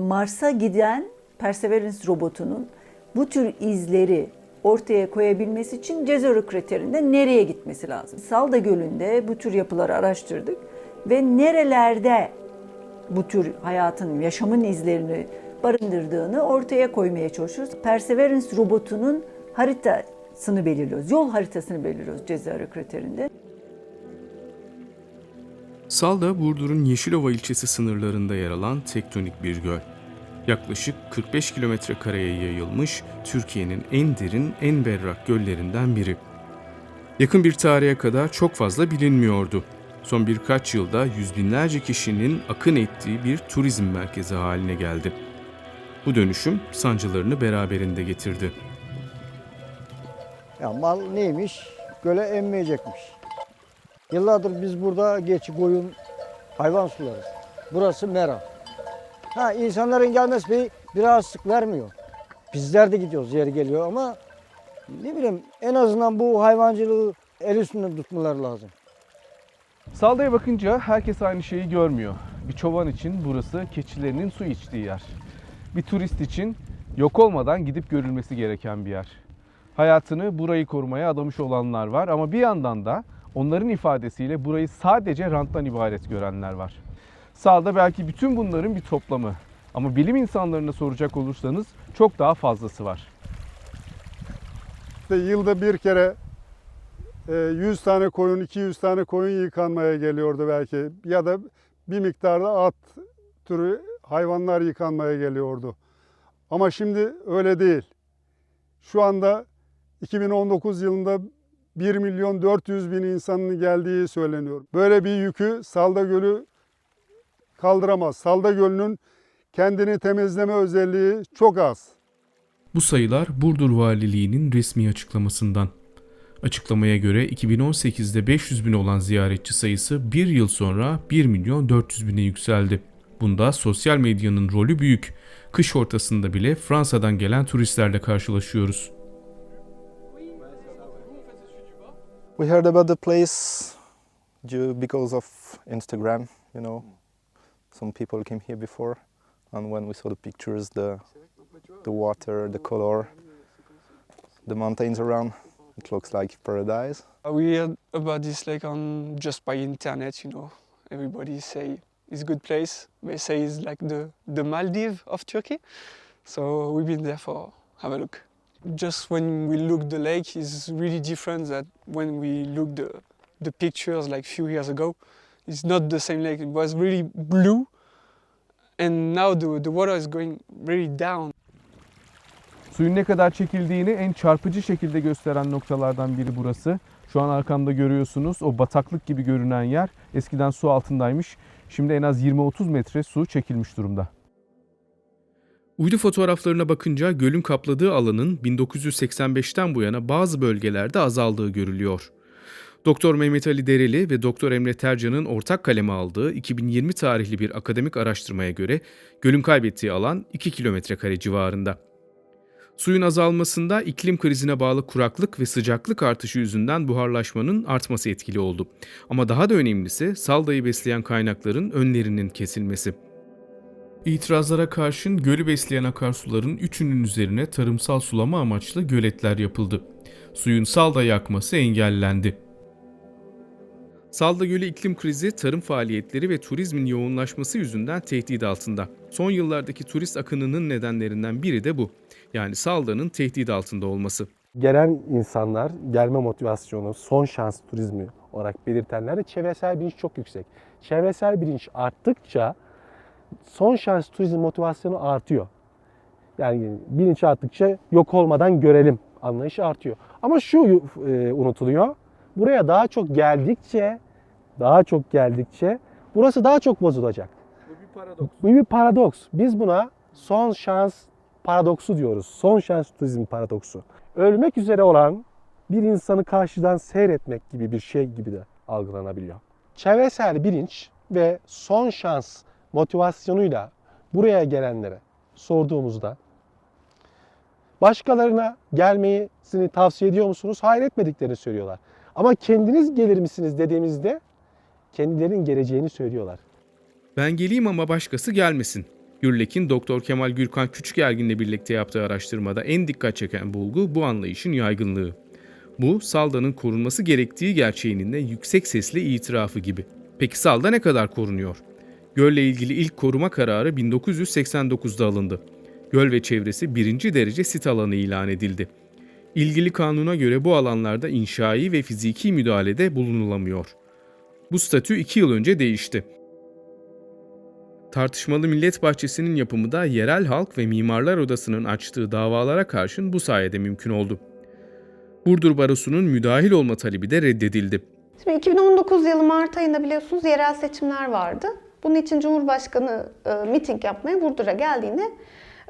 Mars'a giden Perseverance robotunun bu tür izleri ortaya koyabilmesi için Cezero kraterinde nereye gitmesi lazım? Salda Gölü'nde bu tür yapıları araştırdık ve nerelerde bu tür hayatın, yaşamın izlerini barındırdığını ortaya koymaya çalışıyoruz. Perseverance robotunun haritasını belirliyoruz, yol haritasını belirliyoruz Cezero kraterinde. Salda, Burdur'un Yeşilova ilçesi sınırlarında yer alan tektonik bir göl. Yaklaşık 45 kilometre kareye yayılmış Türkiye'nin en derin, en berrak göllerinden biri. Yakın bir tarihe kadar çok fazla bilinmiyordu. Son birkaç yılda yüz binlerce kişinin akın ettiği bir turizm merkezi haline geldi. Bu dönüşüm sancılarını beraberinde getirdi. Ya mal neymiş? Göle emmeyecekmiş. Yıllardır biz burada geçi koyun hayvan sularız. Burası mera. Ha insanların gelmesi bir, bir rahatsızlık vermiyor. Bizler de gidiyoruz yeri geliyor ama ne bileyim en azından bu hayvancılığı el üstünde tutmaları lazım. Salda'ya bakınca herkes aynı şeyi görmüyor. Bir çoban için burası keçilerinin su içtiği yer. Bir turist için yok olmadan gidip görülmesi gereken bir yer. Hayatını burayı korumaya adamış olanlar var ama bir yandan da onların ifadesiyle burayı sadece ranttan ibaret görenler var. Salda belki bütün bunların bir toplamı. Ama bilim insanlarına soracak olursanız çok daha fazlası var. İşte yılda bir kere e, 100 tane koyun, 200 tane koyun yıkanmaya geliyordu belki. Ya da bir miktarda at türü hayvanlar yıkanmaya geliyordu. Ama şimdi öyle değil. Şu anda 2019 yılında 1 milyon 400 bin insanın geldiği söyleniyor. Böyle bir yükü Salda Gölü kaldıramaz. Salda Gölü'nün kendini temizleme özelliği çok az. Bu sayılar Burdur Valiliği'nin resmi açıklamasından. Açıklamaya göre 2018'de 500 bin olan ziyaretçi sayısı bir yıl sonra 1 milyon 400 bine yükseldi. Bunda sosyal medyanın rolü büyük. Kış ortasında bile Fransa'dan gelen turistlerle karşılaşıyoruz. We heard about the place due because of Instagram, you know. Some people came here before, and when we saw the pictures, the the water, the color, the mountains around, it looks like paradise. Uh, we heard about this lake on just by internet, you know. Everybody say it's a good place. They say it's like the, the Maldives of Turkey. So we've been there for have a look. Just when we look the lake is really different that when we look the the pictures like few years ago. It's not the same lake. It was really blue and now the, the water is going really down. Suyun ne kadar çekildiğini en çarpıcı şekilde gösteren noktalardan biri burası. Şu an arkamda görüyorsunuz o bataklık gibi görünen yer eskiden su altındaymış. Şimdi en az 20-30 metre su çekilmiş durumda. Uydu fotoğraflarına bakınca gölün kapladığı alanın 1985'ten bu yana bazı bölgelerde azaldığı görülüyor. Doktor Mehmet Ali Dereli ve Doktor Emre Tercan'ın ortak kaleme aldığı 2020 tarihli bir akademik araştırmaya göre gölün kaybettiği alan 2 kilometre kare civarında. Suyun azalmasında iklim krizine bağlı kuraklık ve sıcaklık artışı yüzünden buharlaşmanın artması etkili oldu. Ama daha da önemlisi saldayı besleyen kaynakların önlerinin kesilmesi. İtirazlara karşın gölü besleyen akarsuların üçünün üzerine tarımsal sulama amaçlı göletler yapıldı. Suyun salda yakması engellendi. Salda Gölü iklim krizi, tarım faaliyetleri ve turizmin yoğunlaşması yüzünden tehdit altında. Son yıllardaki turist akınının nedenlerinden biri de bu. Yani Salda'nın tehdit altında olması. gelen insanlar gelme motivasyonu, son şans turizmi olarak belirtenlerde çevresel bilinç çok yüksek. Çevresel bilinç arttıkça son şans turizm motivasyonu artıyor. Yani bilinç arttıkça yok olmadan görelim anlayışı artıyor. Ama şu e, unutuluyor. Buraya daha çok geldikçe, daha çok geldikçe burası daha çok bozulacak. Bu bir paradoks. Bu bir paradoks. Biz buna son şans paradoksu diyoruz. Son şans turizm paradoksu. Ölmek üzere olan bir insanı karşıdan seyretmek gibi bir şey gibi de algılanabiliyor. Çevresel bilinç ve son şans motivasyonuyla buraya gelenlere sorduğumuzda başkalarına gelmesini tavsiye ediyor musunuz? Hayır etmediklerini söylüyorlar. Ama kendiniz gelir misiniz dediğimizde kendilerinin geleceğini söylüyorlar. Ben geleyim ama başkası gelmesin. Gürlek'in Doktor Kemal Gürkan Küçükergin'le birlikte yaptığı araştırmada en dikkat çeken bulgu bu anlayışın yaygınlığı. Bu, Salda'nın korunması gerektiği gerçeğinin de yüksek sesli itirafı gibi. Peki Salda ne kadar korunuyor? Gölle ilgili ilk koruma kararı 1989'da alındı. Göl ve çevresi birinci derece sit alanı ilan edildi. İlgili kanuna göre bu alanlarda inşai ve fiziki müdahalede bulunulamıyor. Bu statü iki yıl önce değişti. Tartışmalı Millet Bahçesi'nin yapımı da yerel halk ve mimarlar odasının açtığı davalara karşın bu sayede mümkün oldu. Burdur Barosu'nun müdahil olma talebi de reddedildi. Şimdi 2019 yılı Mart ayında biliyorsunuz yerel seçimler vardı. Bunun için Cumhurbaşkanı e, miting yapmaya Burdur'a geldiğinde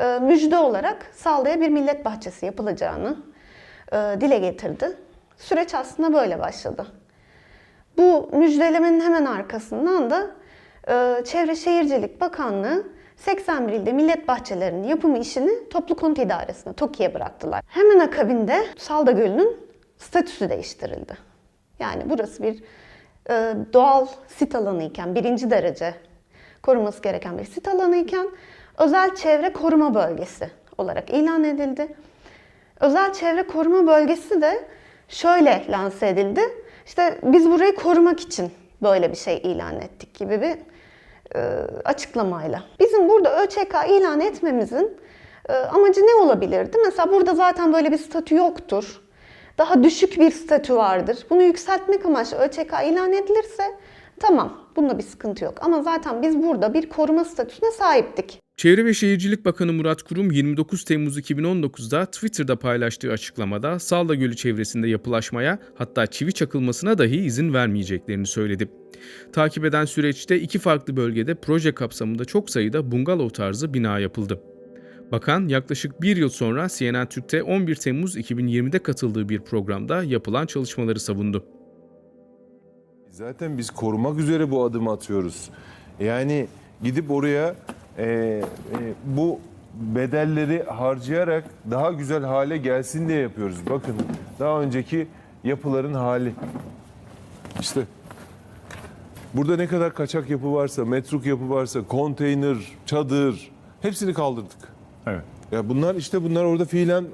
e, müjde olarak Sallı'ya bir millet bahçesi yapılacağını e, dile getirdi. Süreç aslında böyle başladı. Bu müjdelemenin hemen arkasından da e, Çevre Şehircilik Bakanlığı 81 ilde millet bahçelerinin yapımı işini Toplu Konut İdaresi'ne, TOKİ'ye bıraktılar. Hemen akabinde Salda Gölü'nün statüsü değiştirildi. Yani burası bir doğal sit alanı iken, birinci derece korunması gereken bir sit alanı iken özel çevre koruma bölgesi olarak ilan edildi. Özel çevre koruma bölgesi de şöyle lanse edildi. İşte biz burayı korumak için böyle bir şey ilan ettik gibi bir e, açıklamayla. Bizim burada ÖÇK ilan etmemizin e, amacı ne olabilirdi? Mesela burada zaten böyle bir statü yoktur. Daha düşük bir statü vardır. Bunu yükseltmek amaçlı ÖÇK ilan edilirse tamam bunda bir sıkıntı yok. Ama zaten biz burada bir koruma statüsüne sahiptik. Çevre ve Şehircilik Bakanı Murat Kurum 29 Temmuz 2019'da Twitter'da paylaştığı açıklamada Salda Gölü çevresinde yapılaşmaya hatta çivi çakılmasına dahi izin vermeyeceklerini söyledi. Takip eden süreçte iki farklı bölgede proje kapsamında çok sayıda bungalov tarzı bina yapıldı. Bakan yaklaşık bir yıl sonra CNN Türk'te 11 Temmuz 2020'de katıldığı bir programda yapılan çalışmaları savundu. Zaten biz korumak üzere bu adımı atıyoruz. Yani gidip oraya e, e, bu bedelleri harcayarak daha güzel hale gelsin diye yapıyoruz. Bakın daha önceki yapıların hali. İşte burada ne kadar kaçak yapı varsa, metruk yapı varsa, konteyner, çadır hepsini kaldırdık. Evet. Ya bunlar işte bunlar orada fiilen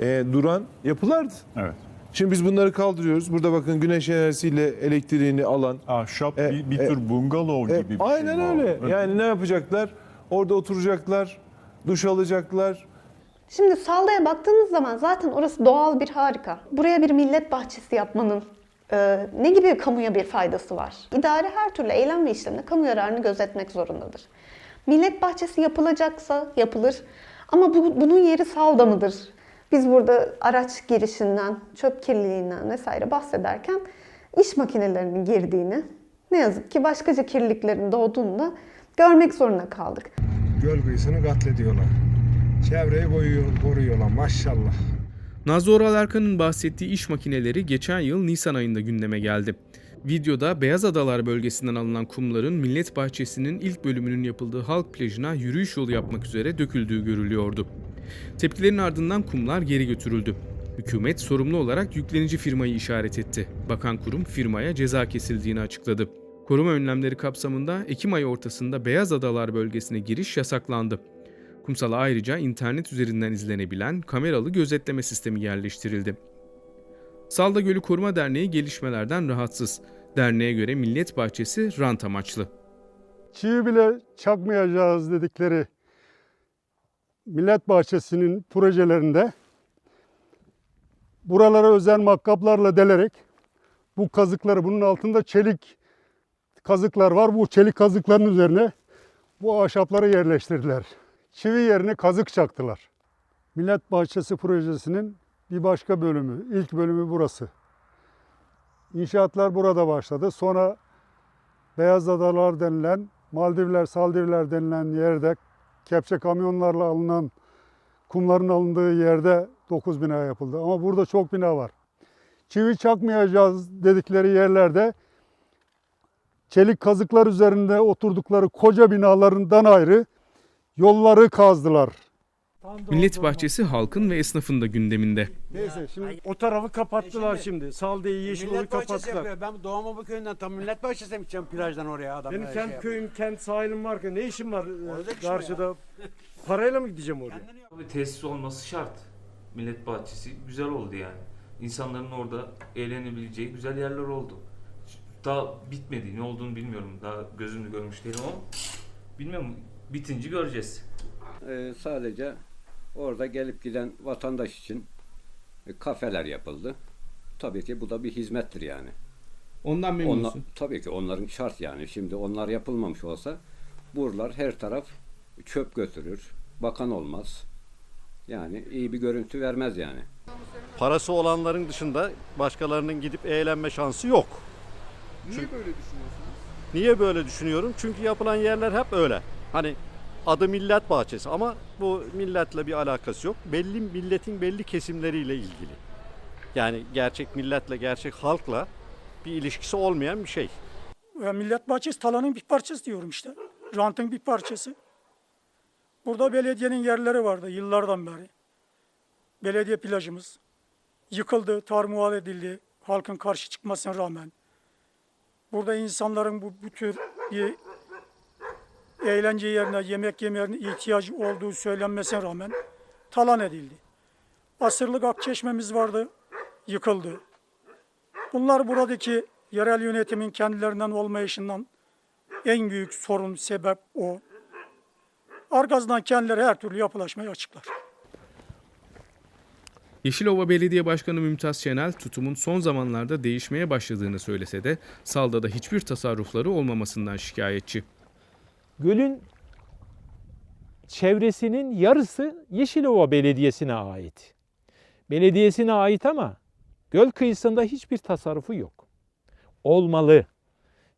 e, duran yapılardı. Evet. Şimdi biz bunları kaldırıyoruz. Burada bakın güneş enerjisiyle elektriğini alan. Ahşap E, bir, bir e, tür bungalov E, gibi bir aynen şey. öyle. Evet. Yani ne yapacaklar? Orada oturacaklar, duş alacaklar. Şimdi Salda'ya baktığınız zaman zaten orası doğal bir harika. Buraya bir millet bahçesi yapmanın e, ne gibi kamuya bir faydası var? İdare her türlü eylem ve işlemde kamu yararını gözetmek zorundadır. Millet bahçesi yapılacaksa yapılır ama bu, bunun yeri Salda mıdır? Biz burada araç girişinden, çöp kirliliğinden vesaire bahsederken iş makinelerinin girdiğini, ne yazık ki başkaca kirliliklerin doğduğunu da görmek zorunda kaldık. göl kıyısını katlediyorlar. Çevreyi koyuyor, koruyorlar maşallah. Nazlı Oral Erkan'ın bahsettiği iş makineleri geçen yıl Nisan ayında gündeme geldi. Videoda Beyaz Adalar bölgesinden alınan kumların Millet Bahçesi'nin ilk bölümünün yapıldığı halk plajına yürüyüş yolu yapmak üzere döküldüğü görülüyordu. Tepkilerin ardından kumlar geri götürüldü. Hükümet sorumlu olarak yüklenici firmayı işaret etti. Bakan kurum firmaya ceza kesildiğini açıkladı. Koruma önlemleri kapsamında Ekim ayı ortasında Beyaz Adalar bölgesine giriş yasaklandı. Kumsala ayrıca internet üzerinden izlenebilen kameralı gözetleme sistemi yerleştirildi. Salda Gölü Koruma Derneği gelişmelerden rahatsız. Derneğe göre Millet Bahçesi rant amaçlı. Çivi bile çakmayacağız dedikleri Millet Bahçesi'nin projelerinde buralara özel makkaplarla delerek bu kazıkları bunun altında çelik kazıklar var. Bu çelik kazıkların üzerine bu ahşapları yerleştirdiler. Çivi yerine kazık çaktılar. Millet Bahçesi projesinin bir başka bölümü, ilk bölümü burası. İnşaatlar burada başladı. Sonra Beyaz Adalar denilen, Maldivler, Saldivler denilen yerde kepçe kamyonlarla alınan kumların alındığı yerde 9 bina yapıldı. Ama burada çok bina var. Çivi çakmayacağız dedikleri yerlerde çelik kazıklar üzerinde oturdukları koca binalarından ayrı yolları kazdılar. Millet Bahçesi halkın ve esnafın da gündeminde. Neyse şimdi o tarafı kapattılar şimdi. Salde'yi Yeşilov'u Millet bahçesi kapattılar. yapıyor. Ben Anadolu köyünden tam millet bahçesine mi gideceğim plajdan oraya adam. Benim kendi şey köyüm, kendi sahilim varken ne işim var işim karşıda? Parayla mı gideceğim oraya? Bir tesis olması şart. Millet bahçesi güzel oldu yani. İnsanların orada eğlenebileceği güzel yerler oldu. Daha bitmedi. Ne olduğunu bilmiyorum. Daha gözümle görmüş değilim ama bilmiyorum. Bitince göreceğiz. Ee, sadece orada gelip giden vatandaş için e, kafeler yapıldı. Tabii ki bu da bir hizmettir yani. Ondan memnunsun. tabii ki onların şart yani. Şimdi onlar yapılmamış olsa buralar her taraf çöp götürür. Bakan olmaz. Yani iyi bir görüntü vermez yani. Parası olanların dışında başkalarının gidip eğlenme şansı yok. Niye böyle düşünüyorsunuz? Niye böyle düşünüyorum? Çünkü yapılan yerler hep öyle. Hani adı millet bahçesi ama bu milletle bir alakası yok. Belli milletin belli kesimleriyle ilgili. Yani gerçek milletle, gerçek halkla bir ilişkisi olmayan bir şey. Millet Bahçesi talanın bir parçası diyorum işte. Rantın bir parçası. Burada belediyenin yerleri vardı yıllardan beri. Belediye plajımız yıkıldı, tarmual edildi halkın karşı çıkmasına rağmen. Burada insanların bu, bu tür bir eğlence yerine, yemek yemelerine ihtiyacı olduğu söylenmesine rağmen talan edildi. Asırlık Akçeşme'miz vardı, yıkıldı. Bunlar buradaki yerel yönetimin kendilerinden olmayışından en büyük sorun, sebep o. Arkasından kendileri her türlü yapılaşmayı açıklar. Yeşilova Belediye Başkanı Mümtaz Şenel tutumun son zamanlarda değişmeye başladığını söylese de Salda'da hiçbir tasarrufları olmamasından şikayetçi. Gölün çevresinin yarısı Yeşilova Belediyesi'ne ait. Belediyesine ait ama göl kıyısında hiçbir tasarrufu yok. Olmalı.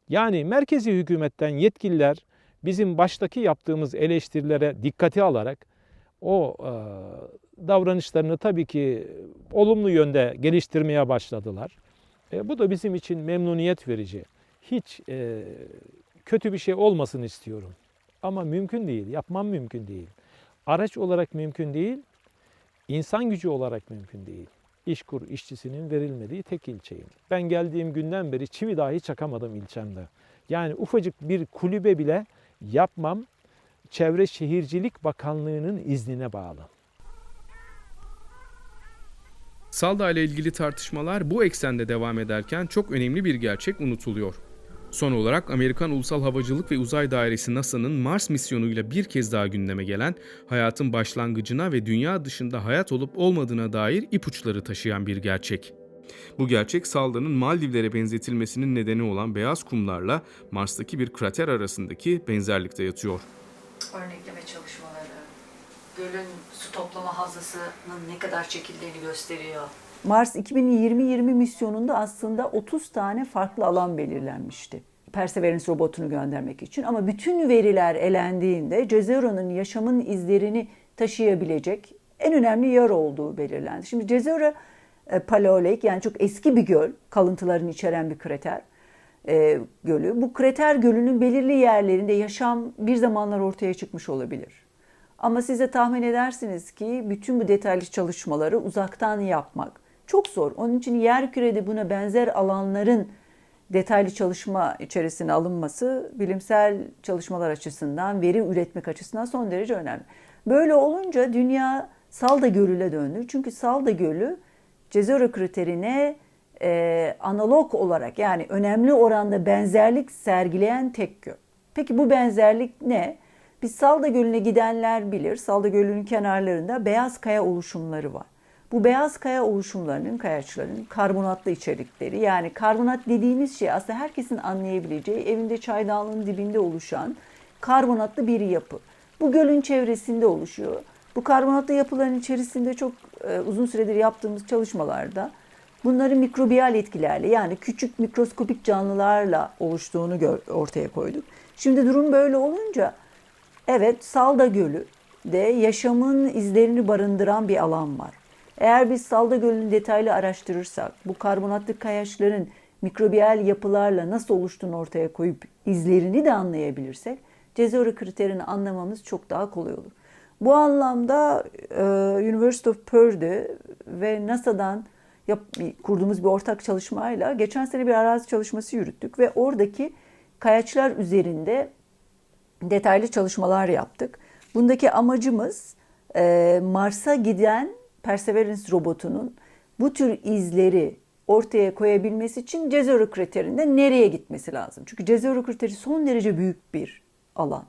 Yani merkezi hükümetten yetkililer bizim baştaki yaptığımız eleştirilere dikkate alarak o e, davranışlarını tabii ki olumlu yönde geliştirmeye başladılar. E, bu da bizim için memnuniyet verici. Hiç e, kötü bir şey olmasın istiyorum. Ama mümkün değil, yapmam mümkün değil. Araç olarak mümkün değil, insan gücü olarak mümkün değil. İşkur işçisinin verilmediği tek ilçeyim. Ben geldiğim günden beri çivi dahi çakamadım ilçemde. Yani ufacık bir kulübe bile yapmam Çevre Şehircilik Bakanlığı'nın iznine bağlı. Salda ile ilgili tartışmalar bu eksende devam ederken çok önemli bir gerçek unutuluyor. Son olarak Amerikan Ulusal Havacılık ve Uzay Dairesi NASA'nın Mars misyonuyla bir kez daha gündeme gelen hayatın başlangıcına ve dünya dışında hayat olup olmadığına dair ipuçları taşıyan bir gerçek. Bu gerçek Salda'nın Maldivlere benzetilmesinin nedeni olan beyaz kumlarla Mars'taki bir krater arasındaki benzerlikte yatıyor. Örnekleme çalışmaları, gölün su toplama havzasının ne kadar çekildiğini gösteriyor. Mars 2020-20 misyonunda aslında 30 tane farklı alan belirlenmişti. Perseverance robotunu göndermek için ama bütün veriler elendiğinde Cezero'nun yaşamın izlerini taşıyabilecek en önemli yer olduğu belirlendi. Şimdi Cezero e, paleolik yani çok eski bir göl, kalıntılarını içeren bir krater e, gölü. Bu krater gölünün belirli yerlerinde yaşam bir zamanlar ortaya çıkmış olabilir. Ama size tahmin edersiniz ki bütün bu detaylı çalışmaları uzaktan yapmak çok zor. Onun için yer kürede buna benzer alanların detaylı çalışma içerisine alınması bilimsel çalışmalar açısından, veri üretmek açısından son derece önemli. Böyle olunca dünya Salda Gölü'ne döndü. Çünkü Salda Gölü Cezero kriterine e, analog olarak yani önemli oranda benzerlik sergileyen tek göl. Peki bu benzerlik ne? Biz Salda Gölü'ne gidenler bilir. Salda Gölü'nün kenarlarında beyaz kaya oluşumları var. Bu beyaz kaya oluşumlarının, kayaçların karbonatlı içerikleri yani karbonat dediğimiz şey aslında herkesin anlayabileceği evinde çaydanlığın dibinde oluşan karbonatlı bir yapı. Bu gölün çevresinde oluşuyor. Bu karbonatlı yapıların içerisinde çok e, uzun süredir yaptığımız çalışmalarda bunların mikrobiyal etkilerle yani küçük mikroskopik canlılarla oluştuğunu gör, ortaya koyduk. Şimdi durum böyle olunca evet Salda Gölü de yaşamın izlerini barındıran bir alan var. Eğer biz Salda Gölü'nü detaylı araştırırsak, bu karbonatlı kayaçların mikrobiyal yapılarla nasıl oluştuğunu ortaya koyup izlerini de anlayabilirsek, Cezero kriterini anlamamız çok daha kolay olur. Bu anlamda e, University of Purdue ve NASA'dan yap, kurduğumuz bir ortak çalışmayla geçen sene bir arazi çalışması yürüttük ve oradaki kayaçlar üzerinde detaylı çalışmalar yaptık. Bundaki amacımız e, Mars'a giden Perseverance robotunun bu tür izleri ortaya koyabilmesi için Jezero kriterinde nereye gitmesi lazım? Çünkü Jezero kriteri son derece büyük bir alan.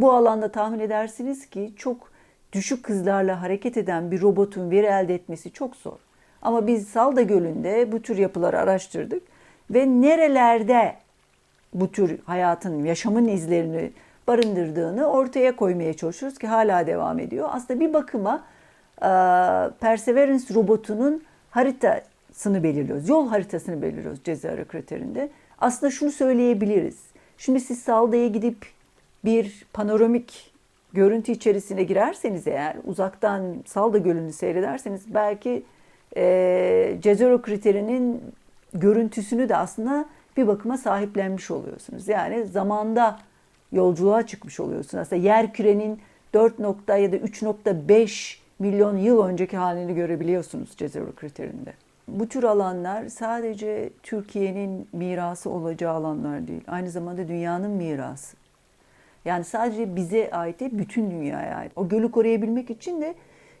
Bu alanda tahmin edersiniz ki çok düşük hızlarla hareket eden bir robotun veri elde etmesi çok zor. Ama biz Salda Gölü'nde bu tür yapıları araştırdık ve nerelerde bu tür hayatın, yaşamın izlerini barındırdığını ortaya koymaya çalışıyoruz ki hala devam ediyor. Aslında bir bakıma Perseverance robotunun haritasını belirliyoruz. Yol haritasını belirliyoruz Cezayir kriterinde. Aslında şunu söyleyebiliriz. Şimdi siz Salda'ya gidip bir panoramik görüntü içerisine girerseniz eğer uzaktan Salda Gölü'nü seyrederseniz belki e, Cezero kriterinin görüntüsünü de aslında bir bakıma sahiplenmiş oluyorsunuz. Yani zamanda yolculuğa çıkmış oluyorsunuz. Aslında yer kürenin 4 nokta ya da 3.5 milyon yıl önceki halini görebiliyorsunuz Cezero kriterinde. Bu tür alanlar sadece Türkiye'nin mirası olacağı alanlar değil. Aynı zamanda dünyanın mirası. Yani sadece bize ait değil, bütün dünyaya ait. O gölü koruyabilmek için de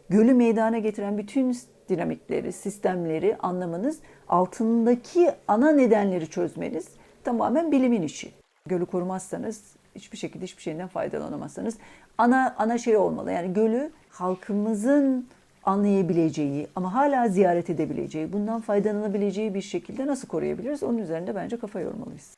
gölü meydana getiren bütün dinamikleri, sistemleri anlamanız, altındaki ana nedenleri çözmeniz tamamen bilimin işi. Gölü korumazsanız hiçbir şekilde hiçbir şeyden faydalanamazsınız. Ana ana şey olmalı. Yani gölü halkımızın anlayabileceği ama hala ziyaret edebileceği, bundan faydalanabileceği bir şekilde nasıl koruyabiliriz? Onun üzerinde bence kafa yormalıyız.